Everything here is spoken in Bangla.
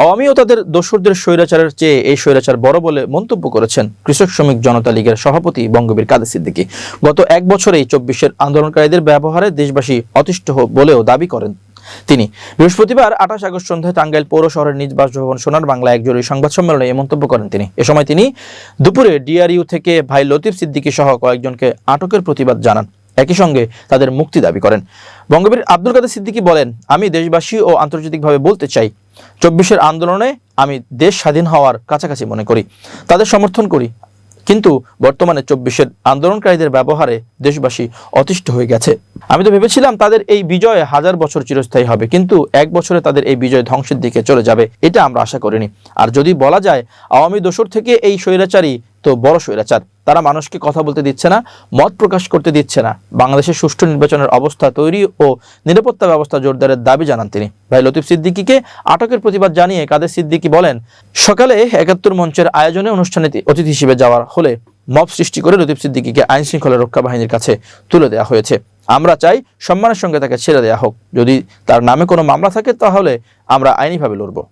আওয়ামী ও তাদের দোসরদের স্বৈরাচারের চেয়ে এই স্বৈরাচার বড় বলে মন্তব্য করেছেন কৃষক শ্রমিক জনতা লীগের সভাপতি বঙ্গবীর কাদের সিদ্দিকী। গত এক বছরেই চব্বিশের আন্দোলনকারীদের ব্যবহারে দেশবাসী অতিষ্ঠ বলেও দাবি করেন তিনি। বৃহস্পতিবার আঠাশ আগস্ট সন্ধ্যায় টাঙ্গাইল পৌর শহরের নিজ বাসভবন সোনার বাংলা এক জরুরি সংবাদ সম্মেলনে এই মন্তব্য করেন তিনি। এ সময় তিনি দুপুরে ডিআরইউ থেকে ভাই লতিফ সিদ্দিকী সহ কয়েকজনকে আটকের প্রতিবাদ জানান। একই সঙ্গে তাদের মুক্তি দাবি করেন। বঙ্গবীর আব্দুল কাদের সিদ্দিকী বলেন, আমি দেশবাসী ও আন্তর্জাতিকভাবে বলতে চাই চব্বিশের আন্দোলনে আমি দেশ স্বাধীন হওয়ার কাছাকাছি মনে করি। তাদের সমর্থন করি। কিন্তু বর্তমানে চব্বিশের আন্দোলনকারীদের ব্যবহারে দেশবাসী অতিষ্ঠ হয়ে গেছে। আমি তো ভেবেছিলাম তাদের এই বিজয় হাজার বছর চিরস্থায়ী হবে, কিন্তু এক বছরে তাদের এই বিজয় ধ্বংসের দিকে চলে যাবে, এটা আমরা আশা করিনি। আর যদি বলা যায়, আওয়ামী দোসর থেকে এই স্বৈরাচারী তো বড় স্বৈরাচার তারা মানুষকে কথা বলতে দিচ্ছে না, মত প্রকাশ করতে দিচ্ছে না। বাংলাদেশের সুষ্ঠু নির্বাচনের অবস্থা তৈরি ও নিরাপত্তা ব্যবস্থা জোরদারের দাবি জানান তিনি। ভাই লতিফ সিদ্দিকীকে আটকের প্রতিবাদ জানিয়ে কাদের সিদ্দিকী বলেন, সকালে একাত্তর মঞ্চের আয়োজনে অনুষ্ঠানে অতিথি হিসেবে যাওয়ার হলে মব সৃষ্টি করে লতিফ সিদ্দিকীকে আইন শৃঙ্খলা রক্ষা বাহিনীর কাছে তুলে দেওয়া হয়েছে। আমরা চাই সম্মানের সঙ্গে তাকে ছেড়ে দেওয়া হোক। যদি তার নামে কোনো মামলা থাকে, তাহলে আমরা আইনিভাবে লড়বো।